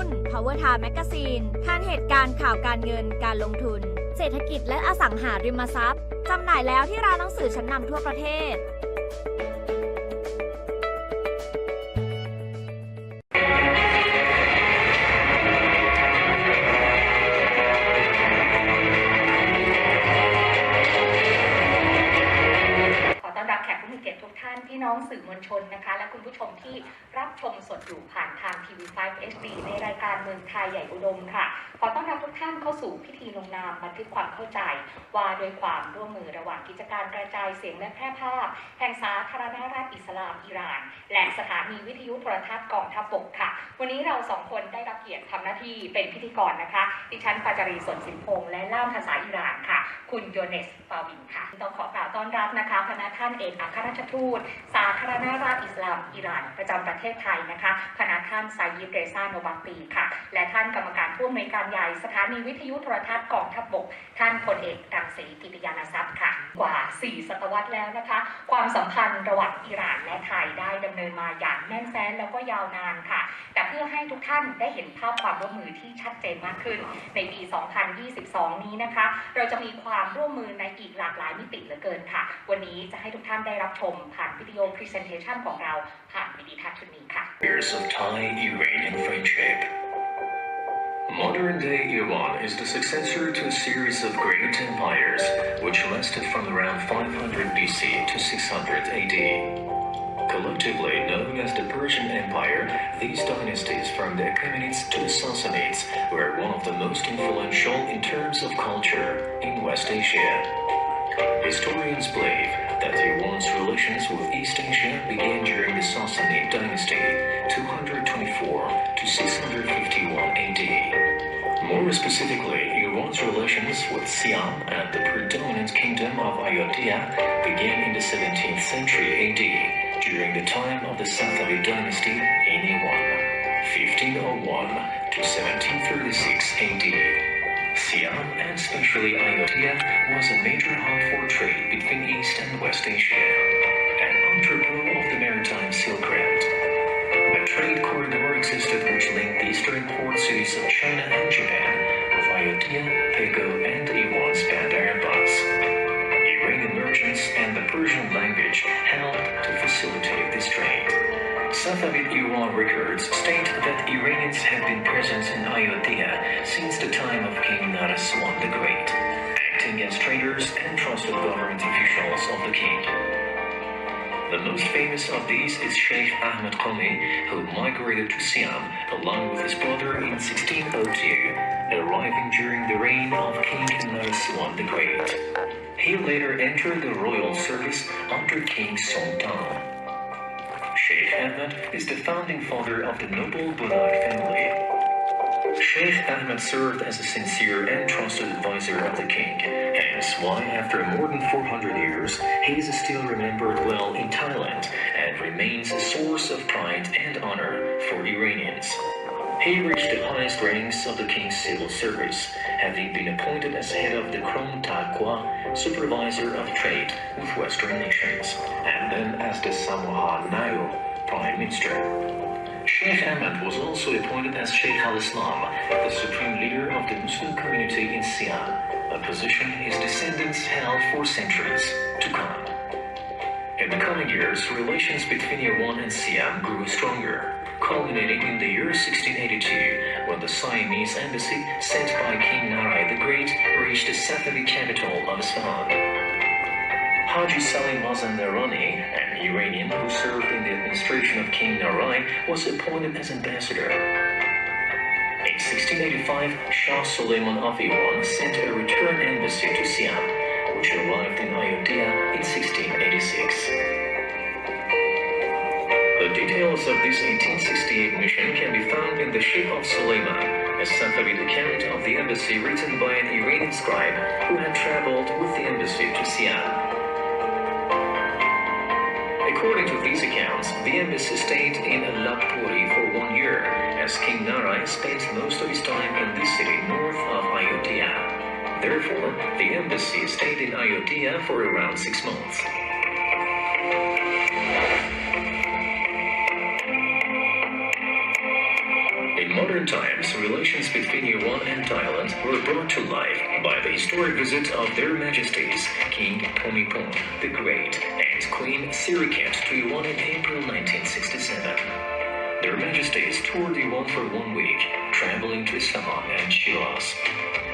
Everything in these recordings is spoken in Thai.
หุ้น Power Time Magazine ท่านเหตุการณ์ข่าวการเงินการลงทุน เศรษฐกิจและอสังหาริมทรัพย์จำหน่ายแล้วที่ร้านหนังสือชั้นนำทั่วประเทศขอต้อนรับแขกผู้มีเกียรติทุกท่านพี่น้องสื่อมวลชนนะคะ และคุณผู้ชมที่ รับชมสดอยู่ผ่านทางทีวี5 HD ในรายการเมืองไทยใหญ่อุดมค่ะ ขอต้อนรับทุกท่านเข้าสู่พิธีลงนามบันทึกความเข้าใจ ว่าโดยความร่วมมือระหว่างกิจการกระจายเสียงและแพร่ภาพ แห่งสาธารณรัฐอิสลามอิหร่าน และสถานีวิทยุโทรทัศน์กองทัพบกค่ะ วันนี้เราสองคนได้รับเกียรติทำหน้าที่เป็นพิธีกรนะคะ ดิฉันปาจารีสนสินพงษ์และล่ามภาษาอิหร่านค่ะ คุณโยเนสฟาวินค่ะต้องขอกล่าวต้อนรับนะคะคณะท่านเอกอัครราชทูต สาธารณรัฐอิสลามอิหร่าน ประจำประเทศไทยนะคะคณะท่านไซยิดเรซาโนบักปีค่ะ และท่านกรรมการผู้อำนวยการใหญ่สถานีวิทยุโทรทัศน์กองทัพบก ท่านพลเอกรังสีกิติยานทรัพย์ค่ะ กว่า 4 ศตวรรษแล้วนะคะ ความสัมพันธ์ระหว่างอิหร่านและไทยได้ดำเนินมาอย่างแน่นแฟ้นแล้วก็ยาวนานค่ะ แต่เพื่อให้ทุกท่านได้เห็นภาพความร่วมมือที่ชัดเจนมากขึ้น ในปี 2022 นี้นะคะ เราจะมีความความร่วมมือในอีกหลากหลายมิติเหลือเกินค่ะ วันนี้จะให้ทุกท่านได้รับชมผ่านวิดีโอพรีเซนเทชันของเราผ่านวิดีทัศน์ชุดนี้ค่ะ Years of Thai-Iranian friendship. Modern-day Iran is the successor to a series of great empires, which lasted from around 500 BC to 600 AD. Collectively known as the Persian Empire, these dynasties from the Achaemenids to the Sassanids were one of the most influential in terms of culture in West Asia. Historians believe that Iran's relations with East Asia began during the Sassanid dynasty, 224 to 651 AD. More specifically, Iran's relations with Siam and the predominant kingdom of Ayodhya began in the 17th century AD, during the time of the Safavid dynasty in Iran, 1501 to 1736 AD. Siam, and especially Ayodhya, was a major hub for trade between East and West Asia, an entrepot of the maritime Silk Road. A trade corridor existed which linked the eastern port cities of China and Japan with Ayodhya, Pego, facilitate this trade. Safavid Iran records state that Iranians have been present in Ayodhya since the time of King Narswan the Great, acting as traders and trusted government officials of the king. The most famous of these is Sheikh Ahmed Qami, who migrated to Siam along with his brother in 1602, arriving during the reign of King Narswan the Great. He later entered the royal service under King Songdan. Sheikh Ahmed is the founding father of the noble Bunak family. Sheikh Ahmed served as a sincere and trusted advisor of the king, hence why after more than 400 years, he is still remembered well in Thailand and remains a source of pride and honor for Iranians. He reached the highest ranks of the king's civil service, having been appointed as head of the Krom Takwa, supervisor of trade with Western nations, and then as the Samoha Nile prime minister. Sheikh Ahmed was also appointed as Sheikh al-Islam, the supreme leader of the Muslim community in Siam, a position his descendants held for centuries to come. In the coming years, relations between Iran and Siam grew stronger, culminating in the year 1682 when the Siamese embassy sent by King Narai the Great reached the Safavid capital of Isfahan. Haji Salim Mazandarani, an Iranian who served in the administration of King Narai, was appointed as ambassador. In 1685, Shah Suleiman of Iran sent a return embassy to Siam, which arrived in Ayodhya in 1686. The details of this 1868 mission can be found in the Ship of Suleiman, a Safavid account of the embassy written by an Iranian scribe who had traveled with the embassy to Siam. According to these accounts, the embassy stayed in Alapuri for one year, as King Narai spent most of his time in this city north of Ayodhya. Therefore, the embassy stayed in Ayodhya for around six months. Modern times, relations between Iran and Thailand were brought to life by the historic visit of their Majesties King Tomipon the Great and Queen Sirikit to Yuan in April 1967. Their Majesties toured Iran for one week, traveling to Isfahan and Shiraz.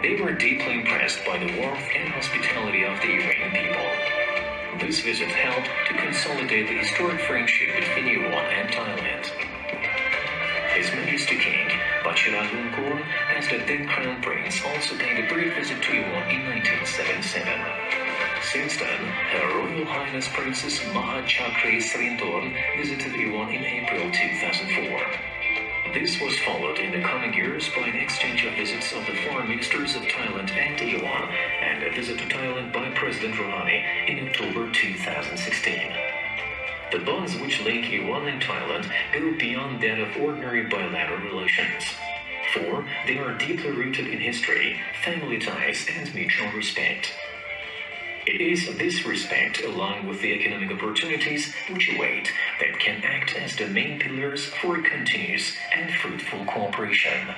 They were deeply impressed by the warmth and hospitality of the Iranian people. This visit helped to consolidate the historic friendship between Iran and Thailand. His Majesty King Vajiralongkorn, as the then Crown Prince, also paid a brief visit to Yuan in 1977. Since then, Her Royal Highness Princess Maha Chakri visited Yuan in April 2004. This was followed in the coming years by an exchange of visits of the foreign ministers of Thailand and Yuan, and a visit to Thailand by President Rouhani in October 2016. The bonds which link Yuan and Thailand go beyond that of ordinary bilateral relations. For they are deeply rooted in history, family ties, and mutual respect. It is this respect, along with the economic opportunities which await, that can act as the main pillars for continuous and fruitful cooperation.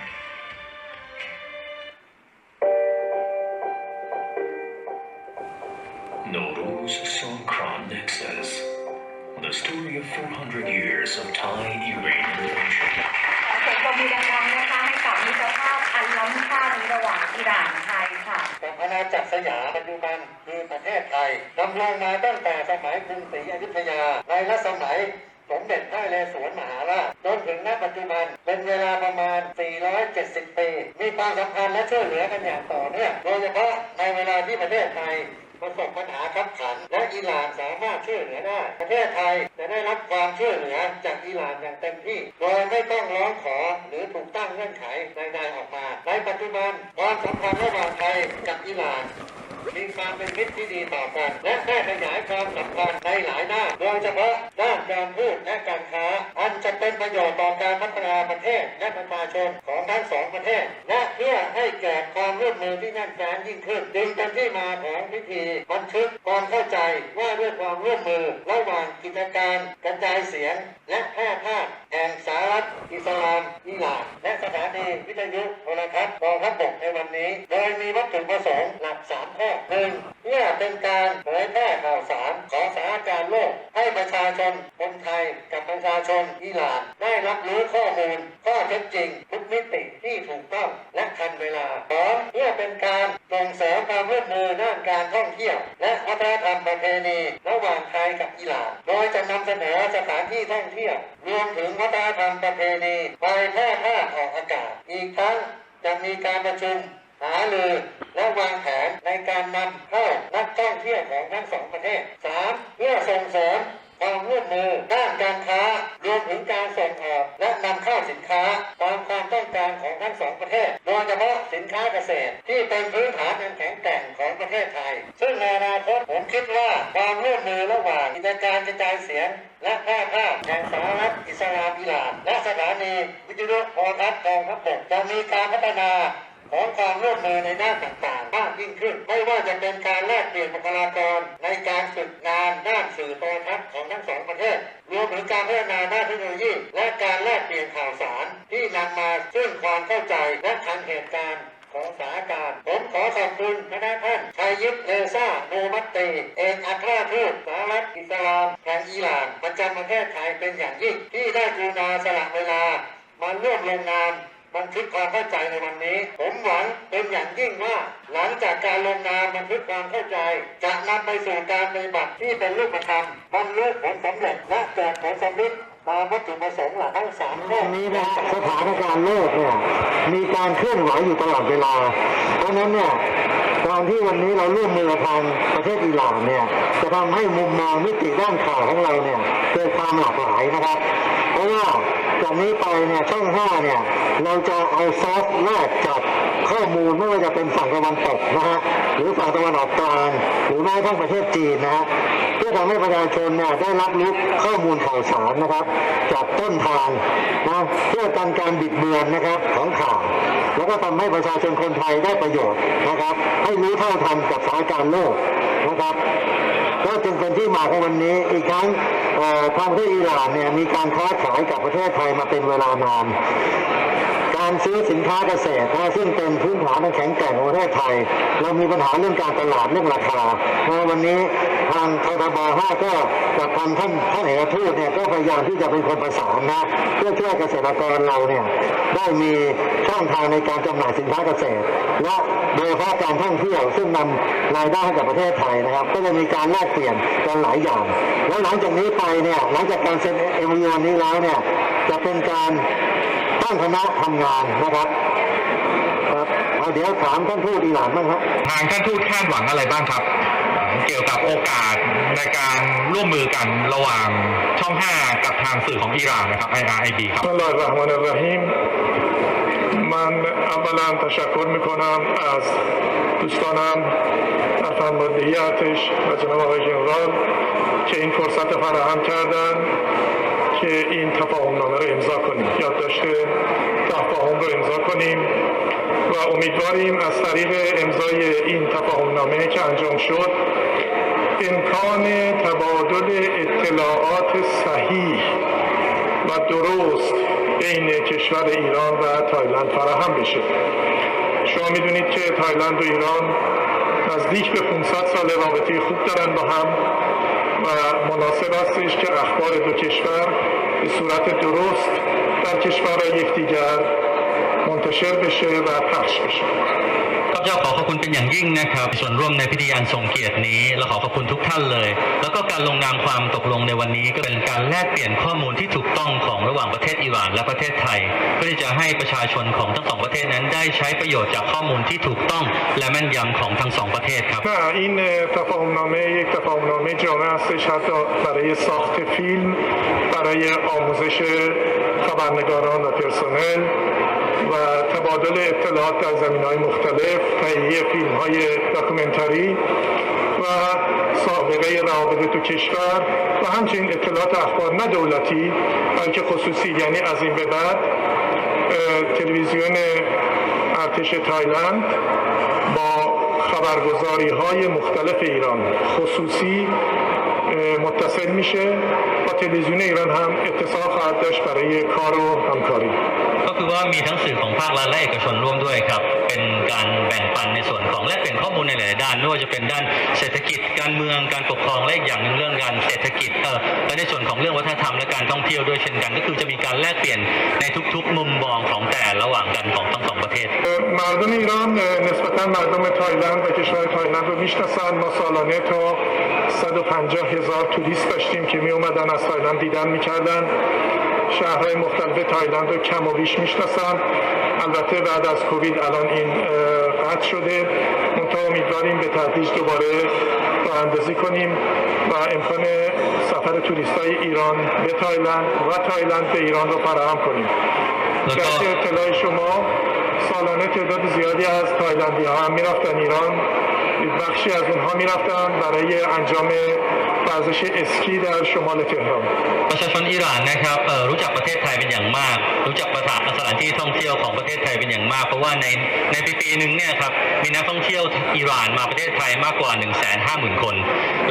Nowruz Songkran Nexus. The story of 400 years of Thai-Iranian relations. เสียงปรบมือดังๆนะคะให้กับมิตรภาพอันล้ำค่านี้ระหว่างอิหร่านไทยค่ะกับอาณาจักรสยามปัจจุบันคือประเทศไทยดำรงมาตั้งแต่สมัยกรุงศรีอยุธยาในรัชสมัยสมเด็จพระนเรศวรมหาราชจนถึงณปัจจุบันเป็นเวลาประมาณ 470 ปี มีความสัมพันธ์และช่วยเหลือกันอย่างต่อเนื่องโดยเฉพาะในเวลาที่ประเทศไทย ประสบปัญหาขับขัน และอิหร่านสามารถช่วยเหลือได้ ประเทศไทยจะได้รับความช่วยเหลือจากอิหร่านอย่างเต็มที่ โดยไม่ต้องร้องขอหรือถูกตั้งเงื่อนไขใดๆออกมา ในปัจจุบันความสัมพันธ์ระหว่างไทยกับอิหร่านมีความเป็นมิตรที่ดีต่อกัน และได้ขยายความสัมพันธ์ในหลายด้านโดยเฉพาะด้านการพูดและการค้า อันจะเป็นประโยชน์ต่อการพัฒนาประเทศและประชาชนข ทั้งสองประเทศ และเพื่อให้เกิดความร่วมมือที่แน่นแฟ้นยิ่งขึ้นจึงเป็นที่มาของพิธีบันทึกความเข้าใจว่าด้วยความร่วมมือระหว่างกิจการกระจายเสียง และแพร่ภาพแห่งสหรัฐอิสลามอิหร่านและสถานีวิทยุโทรทัศน์กองทัพบกในวันนี้ โดยมีวัตถุประสงค์หลักสามข้อหนึ่งเพื่อเป็นการเผยแพร่ข่าวสารของสถานการณ์โลก ให้ประชาชนคนไทยกับประชาชนอิหร่าน ได้รับรู้ข้อมูลข้อเท็จจริงทุกมิติที่ถูกต้องและทันเวลาสองเพื่อเป็นการส่งเสริมความร่วมมือด้านการท่องเที่ยว และวัฒนธรรมประเพณีระหว่างไทยกับอิหร่าน โดยจะนำเสนอสถานที่ท่องเที่ยวรวมถึงวัฒนธรรมประเพณีไปแพร่ภาพออกอากาศ อีกทั้งจะมีการประชุมหารือและวางแผนในการนำเข้านักท่องเที่ยวของทั้งสองประเทศ 3. เพื่อส่งเสริมความร่วมมือด้านการค้ารวมถึงการส่งออกและนำเข้าสินค้า ต้องการของทั้งสองประเทศ โดยเฉพาะสินค้าเกษตร ที่เป็นพื้นฐานอันแข็งแกร่งของประเทศไทย ซึ่งในอนาคตผมคิดว่าความร่วมมือระหว่างกิจการกระจายเสียง และแพร่ภาพแห่งสหรัฐอิสลามอิหร่าน และสถานีวิทยุโทรทัศน์กองทัพบกจะมีการพัฒนาของความร่วมมือในด้านต่างๆ มากยิ่งขึ้น ไม่ว่าจะเป็นการแลกเปลี่ยนบุคลากรในการฝึกงานด้านสื่อโทรทัศน์ของทั้งสองประเทศ รวมถึงการพัฒนาด้านเทคโนโลยี และการแลกเปลี่ยนข่าวสาร นำมาซึ่งความเข้าใจและทันเหตุการณ์ของสถานการณ์ ผมขอขอบคุณคณะท่านชัยยิปเลซ่าโนมัตเตเอกอัครทูตสหรัฐอิสลามแห่งอิหร่านประจำประเทศไทยเป็นอย่างยิ่ง ที่ได้กรุณาสละเวลา มาร่วมลงนามบันทึกความเข้าใจในวันนี้ ผมหวังเป็นอย่างยิ่งว่า หลังจากการลงนามบันทึกความเข้าใจ จะนำไปสู่การปฏิบัติที่เป็นรูปธรรมบรรลุผลสำเร็จและเกิดผลสำเร็จ ตามวัตถุประสงค์หลักทั้งสามข้อนี้นะสถานการณ์โลกเนี่ยมีการเคลื่อนไหวอยู่ตลอดเวลา เพราะนั้นเนี่ยตอนที่วันนี้เราร่วมมือกับทางประเทศอิหร่านเนี่ยจะทำให้มุมมองมิติด้านข่าวของเราเนี่ยเกิดความหลากหลายนะครับ เพราะว่า จากนี้ไปเนี่ยช่องห้าเนี่ยเราจะเอาซอฟต์แลกจากข้อมูลไม่ว่าจะเป็นฝั่งตะวันตกนะฮะหรือฝั่งตะวันออกกลางหรือแม้กระทั่งประเทศจีนนะฮะเพื่อทำให้ประชาชนเนี่ยได้รับรู้ข้อมูลข่าวสารนะครับ จากต้นทางนะเพื่อกันการบิดเบือนนะครับของข่าวแล้วก็ทำให้ประชาชนคนไทยได้ประโยชน์นะครับ ให้รู้เท่าทันกับสถานการณ์โลกนะครับ ก็จึงเป็นที่มาของวันนี้อีกครั้งทางที่อิหร่านเนี่ยมีการค้าขายกับประเทศไทยมาเป็นเวลานานการซื้อสินค้าเกษตรนะซึ่งเป็นพื้นฐานอันแข็งแกร่งของประเทศไทย เรามีปัญหาเรื่องการตลาดเรื่องราคานะวันนี้ ทางททบ5ก็กับทางท่านท่านเอกทูตเนี่ยก็พยายามที่จะเป็นคนประสานนะเพื่อช่วยเกษตรกรเราเนี่ยได้มีช่องทางในการจำหน่ายสินค้าเกษตร และโดยเฉพาะการท่องเที่ยวซึ่งนำรายได้ให้กับประเทศไทยนะครับ ก็จะมีการแลกเปลี่ยนกันหลายอย่าง แล้วหลังจากนี้ไปเนี่ยหลังจากการเซ็นเอ็มยูนี้แล้วเนี่ยจะเป็นการตั้งคณะทำงานนะครับครับเอาเดี๋ยวถามท่านทูตอิหร่านบ้างครับทางท่านทูตคาดหวังอะไรบ้างครับ เกี่ยวกับโอกาสในการร่วมมือกันระหว่างช่อง 5 กับทางสื่อของอิหร่านนะครับ IRIB ครับ بسم الله الرحمن الرحیم من اولا تشکر میکنم از دوستانم در فرماندهی ارتش و جناب آقای جنرال که این فرصت فراهم کردن که این تفاهم نامه رو امضا کنیم یادداشت تفاهم رو امضا کنیم و امیدواریم از طریق امضای این تفاهم نامه که انجام شد امکان تبادل اطلاعات صحیح و درست بین کشور ایران و تایلند فراهم بشه. شما می‌دونید که تایلند و ایران نزدیک به 500 سال رابطه خوب دارن با هم و مناسب هستش که اخبار دو کشور به صورت درست در کشورهای یکدیگر منتشر بشه و پخش بشه ข้าพเจ้าขอขอบคุณเป็นอย่างยิ่งนะครับส่วนร่วมในพิธีอันทรงเกียรตินี้ และขอขอบคุณทุกท่านเลย แล้วก็การลงนามความตกลงในวันนี้ก็เป็นการแลกเปลี่ยนข้อมูลที่ถูกต้องของระหว่างประเทศอิหร่านและประเทศไทย เพื่อที่จะให้ประชาชนของทั้งสองประเทศนั้นได้ใช้ประโยชน์จากข้อมูลที่ถูกต้องและแม่นยำของทั้งสองประเทศครับ نه این تفاهم نامه یک تفاهم نامه جامع هستش حتی برای ساخت فیلم برای آموزش خبرنگاران و پرسنل و تبادل اطلاعات در زمین های مختلف تهیه فیلم های داکومنتری و سابقه روابط تو کشور و همچنین اطلاعات اخبار نه دولتی بلکه خصوصی یعنی از این به بعد تلویزیون ارتش تایلند با خبرگزاری های مختلف ایران خصوصی متصل میشه با تلویزیون ایران هم اتصال خواهد داشت برای کار و همکاری ก็คือว่ามีทั้งสื่อของภาครัฐและเอกชนร่วมด้วยครับ เป็นการแบ่งปันในส่วนของแลกเปลี่ยนข้อมูลในหลายๆด้านไม่ว่าจะเป็นด้านเศรษฐกิจ การเมือง การปกครองและอีกอย่างหนึ่งเรื่องการเศรษฐกิจ เออและในส่วนของเรื่องวัฒนธรรมและการท่องเที่ยวด้วยเช่นกัน ก็คือจะมีการแลกเปลี่ยนในทุก ๆ มุมมองของแต่ระหว่างกันของทั้งสองประเทศ مردم ایران نسبتا مردم تایلند و کشور تایلند رو میشناسن ما سالانه تا 750 هزار توریست داشتیم که می اومدن از تایلند دیدن می‌کردن. شهرهای مختلف تایلند رو کم و بیش می‌شناسن. البته بعد از کووید الان این قطع شده. منتها امیدواریم به تدریج دوباره راه کنیم و امکان سفر توریست های ایران به تایلند و تایلند به ایران رو فراهم کنیم. جهت اطلاع شما سالانه تعداد زیادی از تایلندی ها هم می‌رفتن ایران. بخشی از اونها می‌رفتن برای انجام ورزش اسکی در شمال تهران ประชาชนอิหร่านนะครับเอ่อรู้จักประเทศไทยเป็นอย่างมาก รู้จักประสถานที่ท่องเที่ยวของประเทศไทยเป็นอย่างมาก เพราะว่าในในปีปีหนึ่งเนี่ยครับมีนักท่องเที่ยวอิหร่านมาประเทศไทยมากกว่า 1 5 0 0 0 0 คน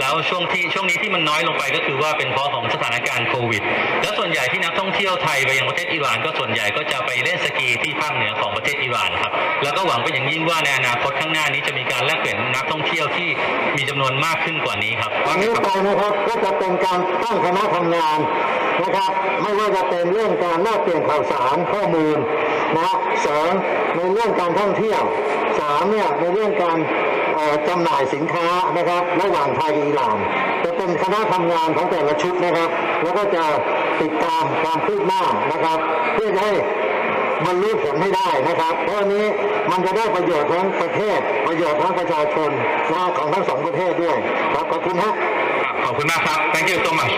แล้วช่วงที่ช่วงนี้ที่มันน้อยลงไปก็คือว่าเป็นเพราะของสถานการณ์โควิด แล้วส่วนใหญ่ที่นักท่องเที่ยวไทยไปยังประเทศอิหร่านก็ส่วนใหญ่ก็จะไปเล่นสกีที่ภาคเหนือของประเทศอิหร่านครับแล้วก็หวังเป็นอย่างยิ่งว่าในอนาคตข้างหน้านี้จะมีการแลกเปลี่ยนนักท่องเที่ยวที่มีจำนวนมากขึ้นกว่านี้ครับ วั นะครับก็จะเป็นการตั้งคณะทำงานนะครับ ไม่ว่าจะเป็นเรื่องการแลกเปลี่ยนข่าวสารข้อมูลนะสองในเรื่องการท่องเที่ยวสามเนี่ยในเรื่องการจำหน่ายสินค้านะครับระหว่างไทยกับอิหร่านจะเป็นคณะทำงานของแต่ละชุดนะครับ แล้วก็จะติดตามความคืบหน้านะครับ เพื่อให้มันรู้ผลให้ได้นะครับ เพราะอันนี้มันจะได้ประโยชน์ทั้งประเทศ ประโยชน์ทั้งประชาชนและของทั้งสองประเทศด้วย ครับขอบคุณฮะ ขอบคุณมากครับ thank you so much